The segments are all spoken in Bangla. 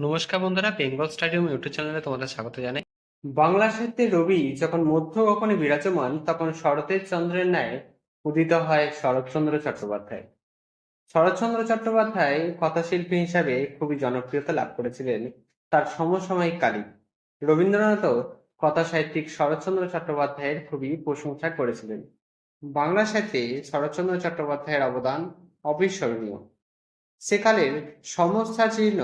নমস্কার বন্ধুরা বেঙ্গল স্টাডিয়াম ইউটিউব চ্যানেলে তোমাদের স্বাগত জানাই। বাংলা সাহিত্যে রবি যখন মধ্য গগনে বিরাজমান, তখন শরতের চন্দ্রের ন্যায় উদিত হয় শরৎচন্দ্র চট্টোপাধ্যায়। শরৎচন্দ্র চট্টোপাধ্যায় কথাশিল্পী হিসাবে খুবই জনপ্রিয়তা লাভ করেছিলেন তার সমসাময়িক কালী। রবীন্দ্রনাথও কথা সাহিত্যিক শরৎচন্দ্র চট্টোপাধ্যায়ের খুবই প্রশংসা করেছিলেন। বাংলা সাহিত্যে শরৎচন্দ্র চট্টোপাধ্যায়ের অবদান অবিস্মরণীয়। সেকালের সমস্যাজীর্ণ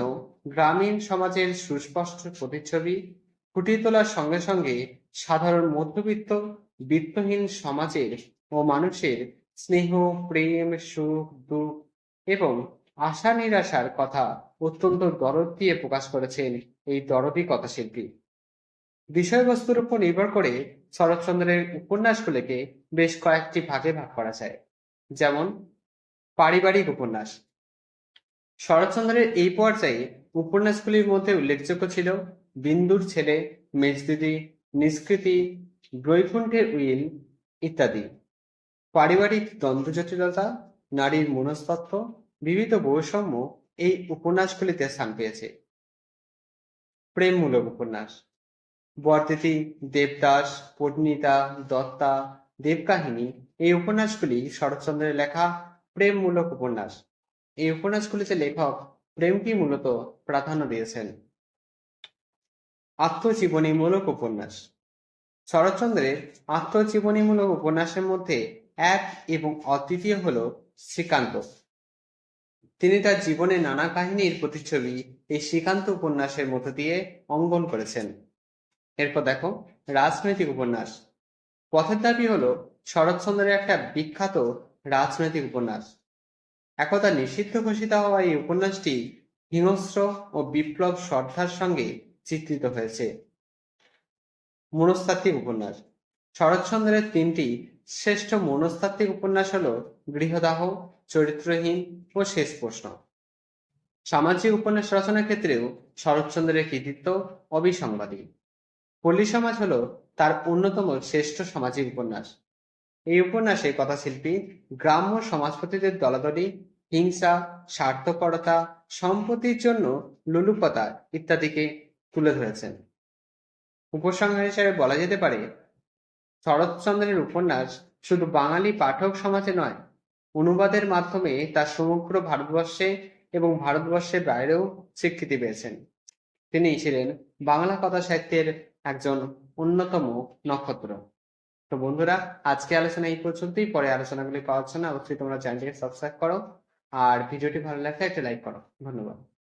গ্রামীণ সমাজের সুস্পষ্ট প্রতিচ্ছবি ফুটিয়ে তোলার সঙ্গে সঙ্গে সাধারণ মধ্যবিত্ত, বিত্তহীন সমাজের ও মানুষের স্নেহ, প্রেম, সুখ, দুঃখ এবং আশা নিরাশার কথা অত্যন্ত দরদ দিয়ে প্রকাশ করেছেন এই দরদি কথাশিল্পী। বিষয়বস্তুর উপর নির্ভর করে শরৎচন্দ্রের উপন্যাসগুলিকে বেশ কয়েকটি ভাগে ভাগ করা যায়। যেমন, পারিবারিক উপন্যাস। শরৎচন্দ্রের এই পর্যায়ে উপন্যাসগুলির মধ্যে উল্লেখযোগ্য ছিল বিন্দুর ছেলে, মেজদিদি, নিষ্কৃতি, বৈকুণ্ঠের উইল ইত্যাদি। পারিবারিক দ্বন্দ্ব জটিলতা নারীর মনস্তত্ত্ব, বিবিধ বৈষম্য এই উপন্যাসগুলিতে স্থান পেয়েছে। প্রেমমূলক উপন্যাস। বরদিতি, দেবদাস পরিণীতা দত্তা, দেবকাহিনী এই উপন্যাসগুলি শরৎচন্দ্রের লেখা প্রেমমূলক উপন্যাস। এই উপন্যাসগুলিতে লেখক প্রেমকে মূলত প্রাধান্য দিয়েছেন। আত্মজীবনীমূলক উপন্যাস। শরৎচন্দ্রের আত্মজীবনীমূলক উপন্যাসের মধ্যে এক এবং অদ্বিতীয় হল শ্রীকান্ত। তিনি তার জীবনের নানা কাহিনীর প্রতিচ্ছবি এই শ্রীকান্ত উপন্যাসের মধ্য দিয়ে অঙ্কন করেছেন। এরপর দেখো রাজনৈতিক উপন্যাস। পথের দাবি হলো শরৎচন্দ্রের একটা বিখ্যাত রাজনৈতিক উপন্যাস। একদা নিষিদ্ধ ঘোষিত হওয়া এই উপন্যাসটি হিংস্র ও বিপ্লব শ্রদ্ধার সঙ্গে চিত্রিত হয়েছে। মনস্তাত্ত্বিক উপন্যাস। শরৎচন্দ্রের তিনটি শ্রেষ্ঠ মনস্তাত্ত্বিক উপন্যাস হল গৃহদাহ, চরিত্রহীন ও শেষ প্রশ্ন। সামাজিক উপন্যাস রচনার ক্ষেত্রেও শরৎচন্দ্রের কৃতিত্ব অবিসংবাদী। পল্লী সমাজ হল তার অন্যতম শ্রেষ্ঠ সামাজিক উপন্যাস। এই উপন্যাসে কথাশিল্পী, গ্রাম্য সমাজপতিদের দলাদলি হিংসা, স্বার্থপরতা, সম্পত্তির জন্য লুলুপতা ইত্যাদিকে তুলে ধরেছেন। উপসংহার হিসেবে বলা যেতে পারে, শরৎচন্দ্রের উপন্যাস শুধু বাঙালি পাঠক সমাজে নয়, অনুবাদের মাধ্যমে তা সমগ্র ভারতবর্ষে এবং ভারতবর্ষের বাইরেও স্বীকৃতি পেয়েছেন। তিনি ছিলেন বাংলা কথা সাহিত্যের একজন অন্যতম নক্ষত্র। তো বন্ধুরা আজকে আলোচনা এই পর্যন্তই। পরে আলোচনাগুলি পাওয়ার জন্য অবশ্যই তোমরা চ্যানেলটিকে সাবস্ক্রাইব করো। আর ভিডিওটি ভালো লাগলে একটা লাইক করো। ধন্যবাদ।